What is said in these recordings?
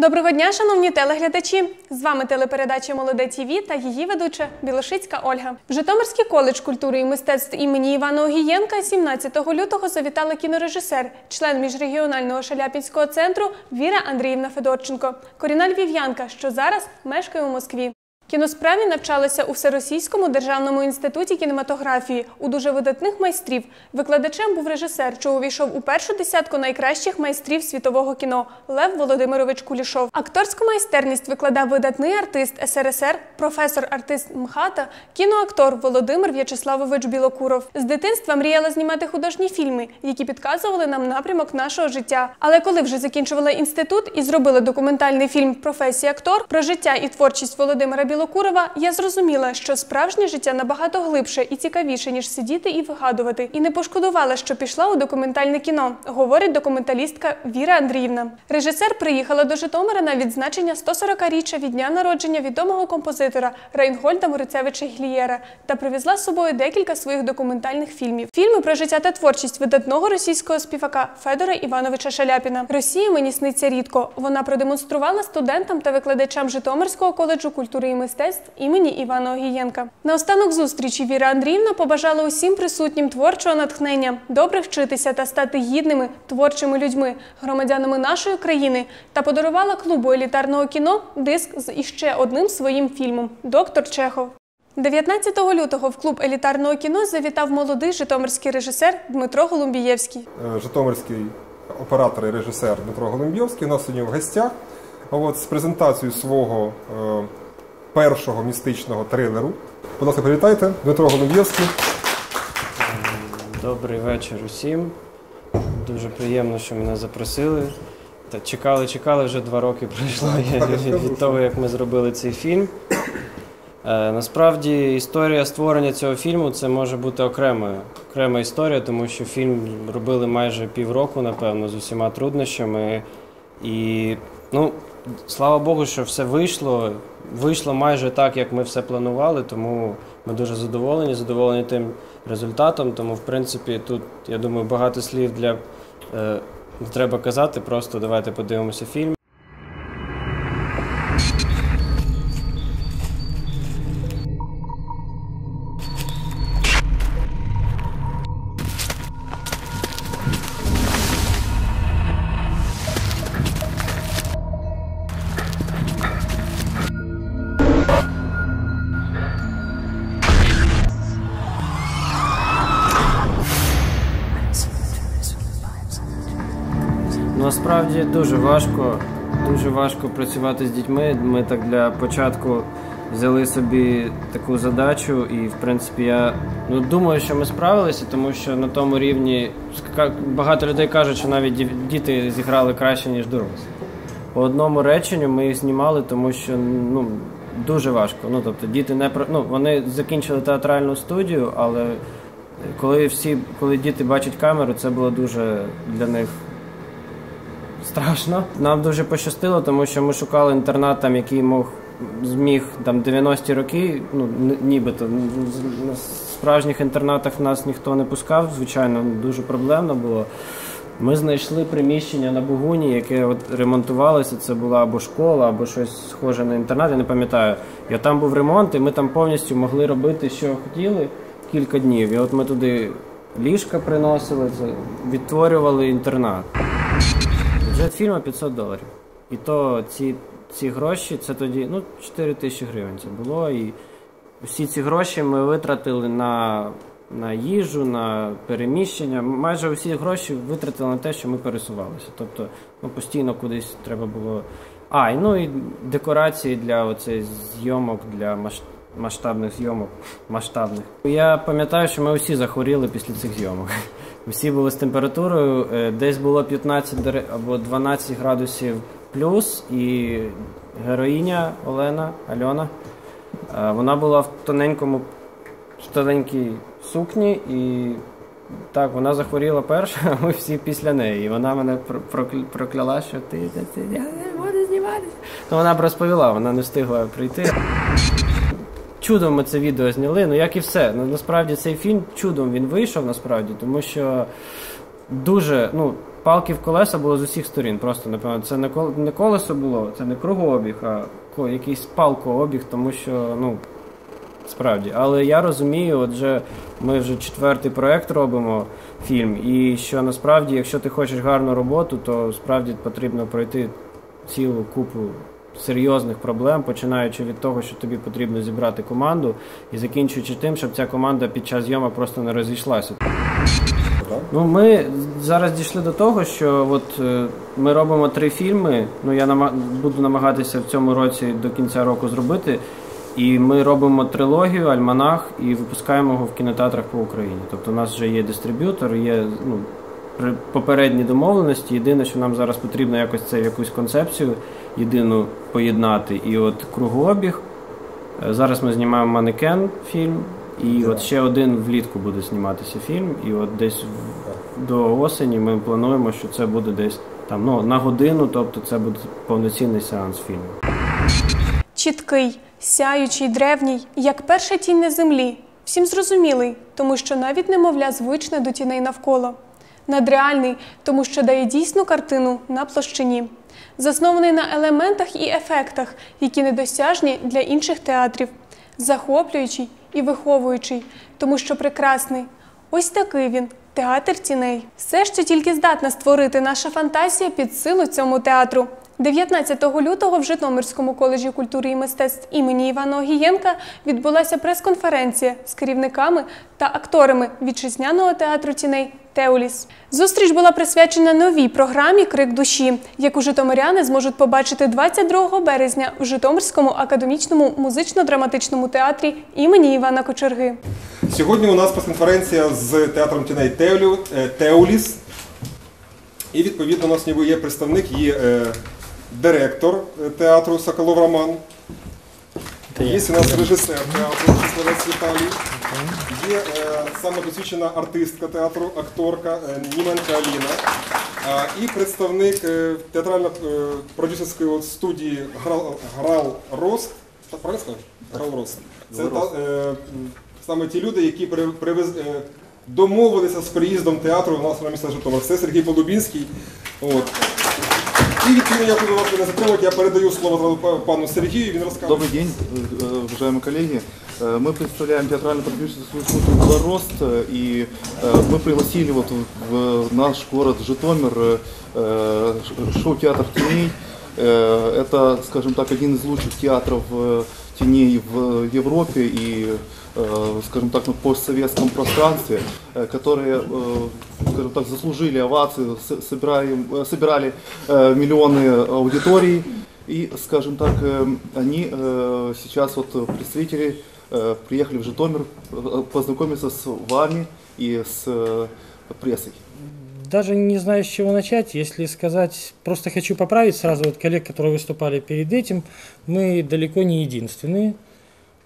Доброго дня, шановні телеглядачі! З вами телепередача Молоде ТІВІ та її ведуча Білошицька Ольга. В Житомирський коледж культури і мистецтв імені Івана Огієнка 17 лютого завітала кінорежисер, член міжрегіонального шаляпінського центру Віра Андріївна Федорченко, корінна львів'янка, що зараз мешкає у Москві. Кіносправі навчалася у Всеросійському державному інституті кінематографії у дуже видатних майстрів. Викладачем був режисер, що увійшов у першу десятку найкращих майстрів світового кіно Лев Володимирович Кулішов. Акторську майстерність викладав видатний артист СРСР, професор-артист МХАТа, кіноактор Володимир В'ячеславович Білокуров. З дитинства мріяла знімати художні фільми, які підказували нам напрямок нашого життя. Але коли вже закінчувала інститут і зробила документальний фільм Професія актор про життя і творчість Володимира Білокурова, Білокурова, я зрозуміла, що справжнє життя набагато глибше і цікавіше, ніж сидіти і вигадувати. І не пошкодувала, що пішла у документальне кіно, говорить документалістка Віра Андріївна. Режисер приїхала до Житомира на відзначення 140-річчя від дня народження відомого композитора Рейнгольда Морицевича Глієра та привезла з собою декілька своїх документальних фільмів. Фільми про життя та творчість видатного російського співака Федора Івановича Шаляпіна. Росія мені сниться рідко. Вона продемонструвала студентам та викладачам Житомирського коледжу культури і мистецтв мистецтв імені Івана Огієнка. На останок зустрічі Віра Андріївна побажала усім присутнім творчого натхнення, добре вчитися та стати гідними творчими людьми, громадянами нашої країни та подарувала клубу елітарного кіно диск з іще одним своїм фільмом Доктор Чехов. 19 лютого в клуб елітарного кіно завітав молодий житомирський режисер Дмитро Голумбієвський. Е, Житомирський оператор і режисер Дмитро Голумбієвський у нас сьогодні в гостях. От з презентацією свого е, першого містичного трилеру. Будь ласка, привітайте, Дмитро Голуб'євський. Добрий вечір усім. Дуже приємно, що мене запросили. Та чекали, чекали, вже два роки пройшло від того, як ми зробили цей фільм. Е, насправді історія створення цього фільму це може бути окрема, окрема історія, тому що фільм робили майже півроку, напевно, з усіма труднощами. І ну, слава Богу, що все вийшло. Вийшло майже так, як ми все планували, тому ми дуже задоволені, задоволені тим результатом. Тому, в принципі, тут, я думаю, багато слів для е, треба казати, просто давайте подивимося фільм. Насправді дуже важко, дуже важко працювати з дітьми. Ми так для початку взяли собі таку задачу, і в принципі я ну, думаю, що ми справилися, тому що на тому рівні багато людей кажуть, що навіть діти зіграли краще, ніж дорослі. По одному реченню ми їх знімали, тому що ну, дуже важко. Ну, тобто діти не ну, вони закінчили театральну студію, але коли всі, коли діти бачать камеру, це було дуже для них страшно. Нам дуже пощастило, тому що ми шукали інтернат, там, який мог зміг там 90-ті роки, ну нібито на справжніх інтернатах нас ніхто не пускав, звичайно, дуже проблемно було. Ми знайшли приміщення на Бугуні, яке от ремонтувалося. Це була або школа, або щось схоже на інтернат, я не пам'ятаю. От там був ремонт, і ми там повністю могли робити, що хотіли кілька днів. І от ми туди ліжка приносили, відтворювали інтернат. Бюджет фільму 500 доларів. І то ці ці гроші, це тоді ну, 4 тисячі гривень це було. І всі ці гроші ми витратили на на їжу, на переміщення. Майже всі гроші витратили на те, що ми пересувалися. Тобто ну, постійно кудись треба було. А, і ну і декорації для зйомок для масштабних зйомок. масштабних. Я пам'ятаю, що ми усі захворіли після цих зйомок. Всі були з температурою, е, десь було 15 або 12 градусів плюс, і героїня Олена Альона. Е, вона була в тоненькому, тоненькій сукні, і так, вона захворіла перша, а ми всі після неї. І вона мене прокляла, що ти, ти, ти я не буду зніматися. Ну, Вона б розповіла, вона не встигла прийти. Чудом ми це відео зняли, ну як і все. Ну, Насправді цей фільм чудом він вийшов, насправді, тому що дуже, ну, палки в колеса було з усіх сторін. Просто напевно, це не кол- не колесо було, це не кругообіг, а якийсь палкообіг, тому що ну. Справді, але я розумію, отже, ми вже четвертий проект робимо фільм, і що насправді, якщо ти хочеш гарну роботу, то справді потрібно пройти цілу купу серйозних проблем, починаючи від того, що тобі потрібно зібрати команду, і закінчуючи тим, щоб ця команда під час зйомок просто не розійшлася. Ну, ми зараз дійшли до того, що от е, ми робимо три фільми. Ну я нама- буду намагатися в цьому році до кінця року зробити. І ми робимо трилогію, альманах і випускаємо його в кінотеатрах по Україні. Тобто у нас вже є дистриб'ютор, є ну, попередні домовленості. Єдине, що нам зараз потрібно якось це якусь концепцію єдину поєднати. І от кругообіг. Е, Зараз ми знімаємо манекен фільм, і от ще один влітку буде зніматися фільм. І от десь в- до осені ми плануємо, що це буде десь там ну, на годину, тобто це буде повноцінний сеанс фільму. Чіткий, сяючий, древній, як перша тінь на землі. Всім зрозумілий, тому що навіть немовля звичне до тіней навколо. Надреальний, тому що дає дійсну картину на площині. Заснований на елементах і ефектах, які недосяжні для інших театрів. Захоплюючий і виховуючий, тому що прекрасний. Ось такий він. Театр тіней. Все, що тільки здатна створити наша фантазія під силу цьому театру. 19 лютого в Житомирському коледжі культури і мистецтв імені Івана Огієнка відбулася прес-конференція з керівниками та акторами вітчизняного театру тіней Теоліс. Зустріч була присвячена новій програмі Крик душі, яку житомиряни зможуть побачити 22 березня в Житомирському академічному музично-драматичному театрі імені Івана Кочерги. Сьогодні у нас прес-конференція з театром тіней е, І відповідно у нас ніби є представник, є е, директор е, театру Соколов Роман. Є у нас режисер театру Віталій. Є е, саме досвідчена артистка театру, акторка е, Німенка Аліна. А, і представник е, театрально-продюсерської от студії Грал, Грал Рост. Так, правильно сказав? Грал Рост. Це та, е, м, саме ті люди, які при- привез, е, домовилися з приїздом театру у нас на місце Житомир. Це Сергій Полубінський. От. І відповідно, я буду вас не затримувати, я передаю слово зразу па- пану Сергію, він розкаже. Добрый день, э, э, уважаемые коллеги. Э, Мы представляем театрально-продюсерскую студию «Белорост», э, и э, мы пригласили вот в наш город Житомир шоу-театр «Теней». Это, скажем так, один из лучших театров теней в Европе и, скажем так, на постсоветском пространстве, которые, скажем так, заслужили овации, собирали э, миллионы аудиторий. И, скажем так, они сейчас вот представители приехали в Житомир э, познакомиться с вами и с э, прессой. Даже не знаю, с чего начать. Если сказать, просто хочу поправить сразу вот коллег, которые выступали перед этим. Мы далеко не единственные.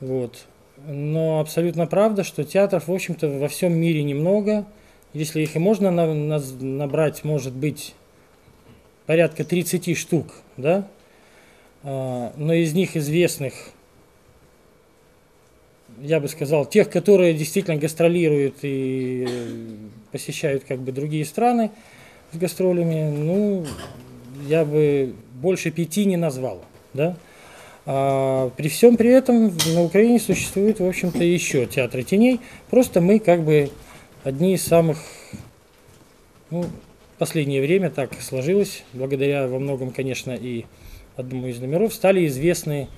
Вот. Но абсолютно правда, что театров, в общем-то, во всем мире немного. Если их и можно на- набрать, может быть, порядка 30 штук, да? А, Но из них известных я бы сказал, тех, которые действительно гастролируют и э, посещают как бы другие страны с гастролями, ну, я бы больше пяти не назвал, да. А при всем при этом на Украине существует, в общем-то, еще театры теней. Просто мы как бы одни из самых, ну, последнее время так сложилось, благодаря во многом, конечно, и одному из номеров, стали известны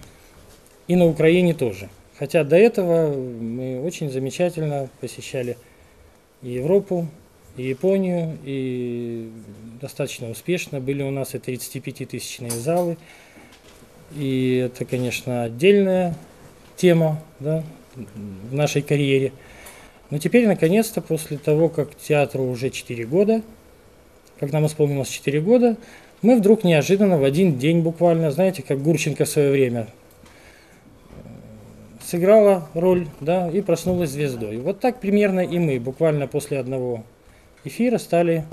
и на Украине тоже. Хотя до этого мы очень замечательно посещали и Европу, и Японию, и достаточно успешно. Были у нас и 35-тысячные залы. И это, конечно, отдельная тема да, в нашей карьере. Но теперь, наконец-то, после того, как театру уже 4 года, как нам исполнилось 4 года, мы вдруг неожиданно в один день буквально, знаете, как Гурченко в свое время сыграла роль, да, и проснулась звездой. Вот так примерно и мы, буквально после одного эфира, стали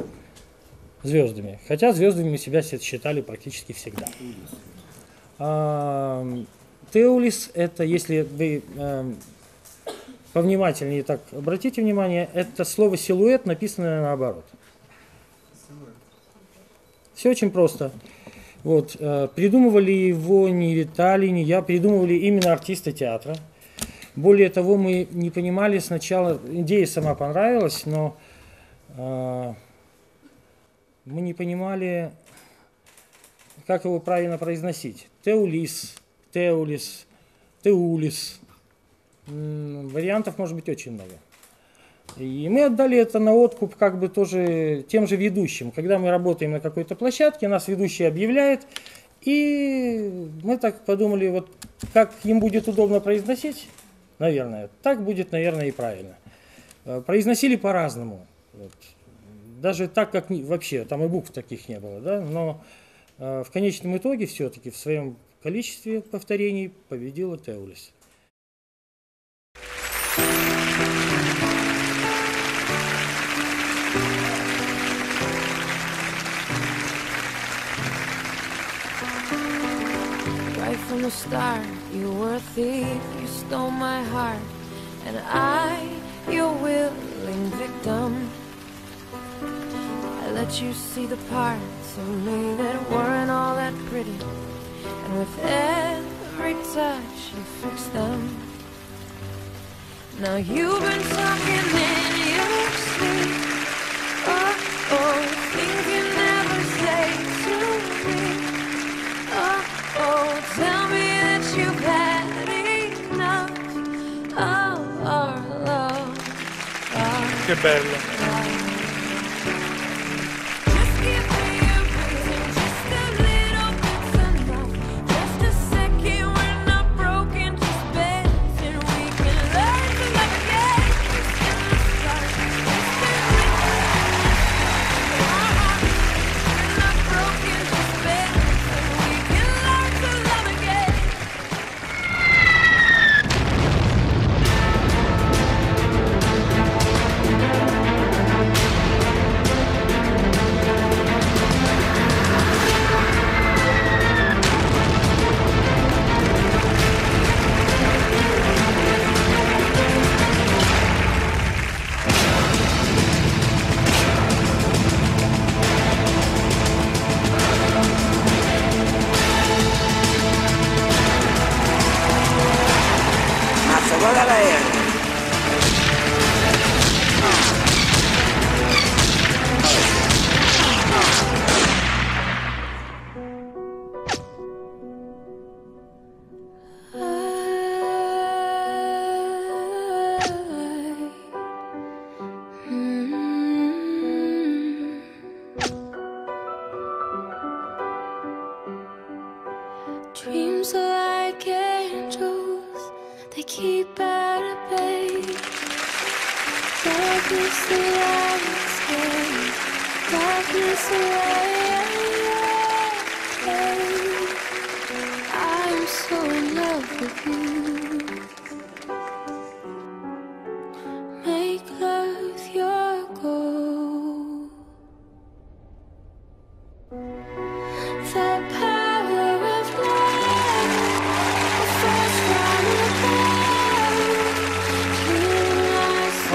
звездами. Хотя звездами мы себя считали практически всегда. А, Теолис это, если вы эм, повнимательнее так обратите внимание, это слово силуэт написано наоборот. Все очень просто. Вот, э, придумывали его не Виталий, не я, придумывали именно артисты театра. Более того, мы не понимали сначала, идея сама понравилась, но э, мы не понимали, как его правильно произносить. Теулис, Теулис, Теулис. Вариантов может быть очень много. И мы отдали это на откуп как бы тоже тем же ведущим. Когда мы работаем на какой-то площадке, нас ведущий объявляет, и мы так подумали, вот как им будет удобно произносить, наверное, так будет, наверное, и правильно. Э, Произносили по-разному. Вот. Даже так, как вообще, там и букв таких не было, да, но э, в конечном итоге все-таки в своем количестве повторений победила Теулис. Right from the start, you were a thief, you stole my heart, and I, your willing victim. I let you see the parts of me that weren't all that pretty, and with every touch, you fixed them. Now you've been talking in your sleep. Che bello. keep out of bait. Darkness is the lion's game. Love the way I'm so in love with you.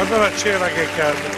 allora c'era che cazzo.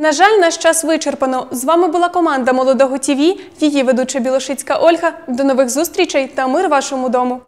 На жаль, наш час вичерпано. З вами була команда Молодого ТІВІ, її ведуча Білошицька Ольга. До нових зустрічей та мир вашому дому.